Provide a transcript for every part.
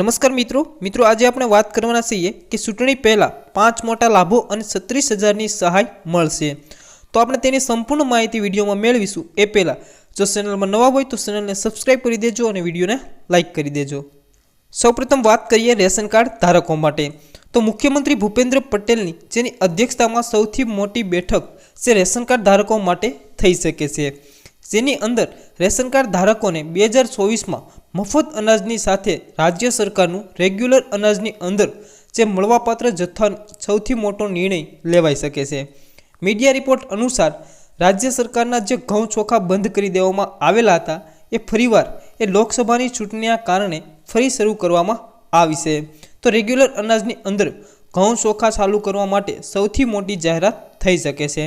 નમસ્કાર મિત્રો. મિત્રો, આજે આપણે વાત કરવાના છીએ કે ચૂંટણી પહેલાં પાંચ મોટા લાભો અને છત્રીસ હજારની સહાય મળશે. તો આપણે તેની સંપૂર્ણ માહિતી વિડીયોમાં મેળવીશું. એ પહેલાં, જો ચેનલમાં નવા હોય તો ચેનલને સબસ્ક્રાઈબ કરી દેજો અને વિડીયોને લાઇક કરી દેજો. સૌપ્રથમ વાત કરીએ રેશન કાર્ડ ધારકો માટે. તો મુખ્યમંત્રી ભૂપેન્દ્ર પટેલની જેની અધ્યક્ષતામાં સૌથી મોટી બેઠક જે રેશન કાર્ડ ધારકો માટે થઈ શકે છે. જેની અંદર રેશન કાર્ડ ધારકોને બે હજાર ચોવીસમાં મફત અનાજની સાથે રાજ્ય સરકારનું રેગ્યુલર અનાજની અંદર જે મળવાપાત્ર જથ્થાનો સૌથી મોટો નિર્ણય લેવાઈ શકે છે. મીડિયા રિપોર્ટ અનુસાર, રાજ્ય સરકારના જે ઘઉં ચોખા બંધ કરી દેવામાં આવેલા હતા, એ ફરીવાર એ લોકસભાની ચૂંટણીના કારણે ફરી શરૂ કરવામાં આવી છે. તો રેગ્યુલર અનાજની અંદર ઘઉં ચોખા ચાલુ કરવા માટે સૌથી મોટી જાહેરાત થઈ શકે છે.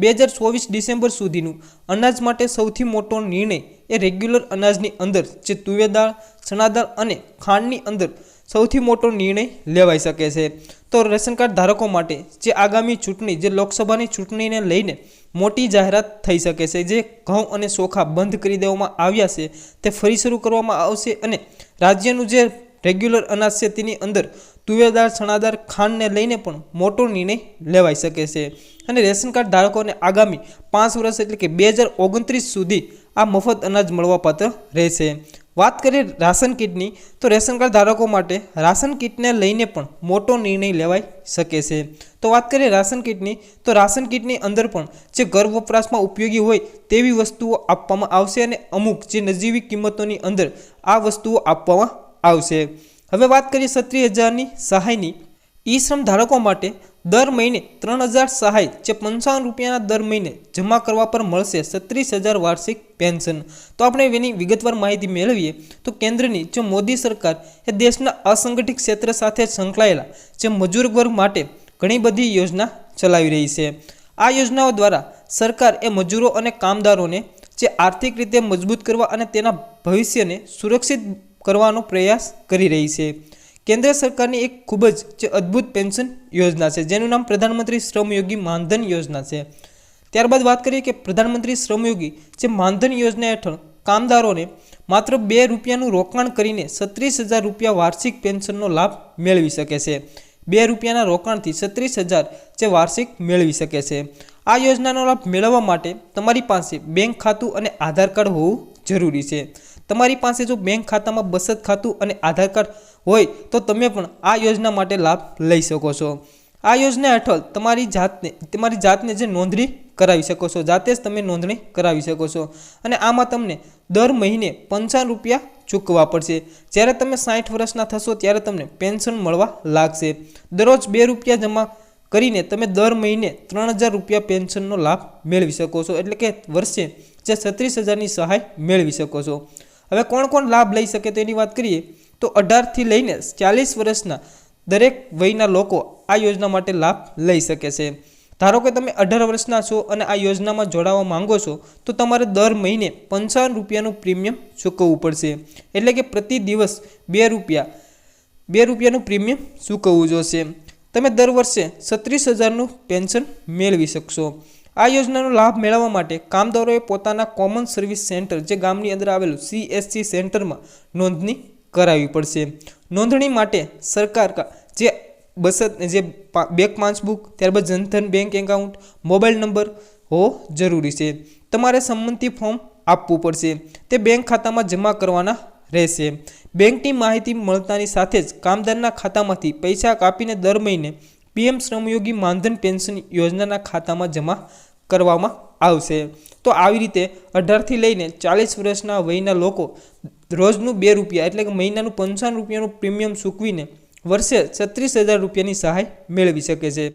બે હજાર ચોવીસ ડિસેમ્બર સુધીનું અનાજ માટે સૌથી મોટો નિર્ણય એ રેગ્યુલર અનાજની અંદર જે તુવેર દાળ, ચણા દાળ અને ખાંડની અંદર સૌથી મોટો નિર્ણય લેવાઈ શકે છે. તો રેશન કાર્ડ ધારકો માટે જે આગામી ચૂંટણી, જે લોકસભાની ચૂંટણીને લઈને મોટી જાહેરાત થઈ શકે છે, જે ઘઉં અને ચોખા બંધ કરી દેવામાં આવ્યા છે, તે ફરી શરૂ કરવામાં આવશે અને રાજ્યનું જે રેગ્યુલર અનાજ છે તેની અંદર તુવેરદાર ચણાદાર ખાંડને લઈને પણ મોટો નિર્ણય લેવાઈ શકે છે. અને રેશન કાર્ડ ધારકોને આગામી પાંચ વર્ષ એટલે કે બે હજાર ઓગણત્રીસ સુધી આ મફત અનાજ મળવાપાત્ર રહેશે. વાત કરીએ રાશન કીટની, તો રેશન કાર્ડ ધારકો માટે રાશન કીટને લઈને પણ મોટો નિર્ણય લેવાઈ શકે છે. તો વાત કરીએ રાશન કીટની, તો રાશન કીટની અંદર પણ જે ઘર વપરાશમાં ઉપયોગી હોય તેવી વસ્તુઓ આપવામાં આવશે અને અમુક જે નજીવી કિંમતોની અંદર આ વસ્તુઓ આપવામાં આવશે. હવે વાત કરીએ સત્રીસ હજારની સહાયની. ઈ શ્રમ ધારકો માટે દર મહિને ત્રણ હજાર સહાય જે પંચાવન રૂપિયાના દર મહિને જમા કરવા પર મળશે છત્રીસ હજાર વાર્ષિક પેન્શન. તો આપણે એની વિગતવાર માહિતી મેળવીએ તો કેન્દ્રની જે મોદી સરકાર એ દેશના અસંગઠિત ક્ષેત્ર સાથે સંકળાયેલા જે મજૂર વર્ગ માટે ઘણી બધી યોજના ચલાવી રહી છે. આ યોજનાઓ દ્વારા સરકાર એ મજૂરો અને કામદારોને જે આર્થિક રીતે મજબૂત કરવા અને તેના ભવિષ્યને સુરક્ષિત કરવાનો પ્રયાસ કરી રહી છે. કેન્દ્ર સરકારની એક ખૂબ જ અદ્ભુત પેન્શન યોજના છે, જેનું નામ પ્રધાનમંત્રી શ્રમયોગી માનધન યોજના છે. ત્યારબાદ વાત કરીએ કે પ્રધાનમંત્રી શ્રમયોગી જે માનધન યોજના હેઠળ કામદારોને માત્ર બે રૂપિયાનું રોકાણ કરીને છત્રીસ હજાર રૂપિયા વાર્ષિક પેન્શનનો લાભ મેળવી શકે છે. બે રૂપિયાના રોકાણથી છત્રીસ હજાર જે વાર્ષિક મેળવી શકે છે. આ યોજનાનો લાભ મેળવવા માટે તમારી પાસે બેંક ખાતું અને આધાર કાર્ડ હોવું જરૂરી છે. તમારી પાસે જો બેંક ખાતામાં બચત ખાતું અને આધાર કાર્ડ હોય તો તમે પણ આ યોજના માટે લાભ લઈ શકો છો. આ યોજના હેઠળ તમારી જાતને તમારી જાતને જે નોંધણી કરાવી શકો છો, જાતે જ તમે નોંધણી કરાવી શકો છો. અને આમાં તમને દર મહિને પંચાવન રૂપિયા ચૂકવવા પડશે. જ્યારે તમે સાઠ વર્ષના થશો ત્યારે તમને પેન્શન મળવા લાગશે. દરરોજ બે રૂપિયા જમા કરીને તમે દર મહિને ત્રણ હજાર રૂપિયા પેન્શનનો લાભ મેળવી શકો છો. એટલે કે વર્ષે જે છત્રીસ હજારની સહાય મેળવી શકો છો. હવે કોણ કોણ લાભ લઈ શકે તેની વાત કરીએ, તો અઢારથી લઈને ચાલીસ વર્ષના દરેક વયના લોકો આ યોજના માટે લાભ લઈ શકે છે. ધારો કે તમે અઢાર વર્ષના છો અને આ યોજનામાં જોડાવા માંગો છો, તો તમારે દર મહિને પંચાવન રૂપિયાનું પ્રીમિયમ ચૂકવવું પડશે. એટલે કે પ્રતિ દિવસ બે રૂપિયા, બે રૂપિયાનું પ્રીમિયમ ચૂકવવું જોશે. તમે દર વર્ષે છત્રીસ હજારનું પેન્શન મેળવી શકશો. આ યોજનાનો લાભ મેળવવા માટે કામદારોએ પોતાના કોમન સર્વિસ સેન્ટર જે ગામની અંદર આવેલું સીએસસી સેન્ટરમાં નોંધણી કરાવવી પડશે. નોંધણી માટે સરકાર જે બસત જે બેંક પાસબુક, ત્યારબાદ Jan Dhan bank account mobile number હોવો જરૂરી છે. તમારે સંમતિ ફોર્મ આપવું પડશે. તે બેંક ખાતામાં જમા કરવાના રહેશે. બેંકની માહિતી મળતાની સાથે જ કામદારના ખાતામાંથી પૈસા કાપીને દર મહિને પીએમ શ્રમયોગી માનધન પેન્શન યોજનાના ખાતામાં જમા કરવામાં આવશે. તો આવી રીતે અઢારથી લઈને ચાલીસ વર્ષના વયના લોકો રોજનું બે રૂપિયા એટલે કે મહિનાનું પંચાવન રૂપિયાનું પ્રીમિયમ ચૂકવીને વર્ષે છત્રીસ હજાર રૂપિયાની સહાય મેળવી શકે છે.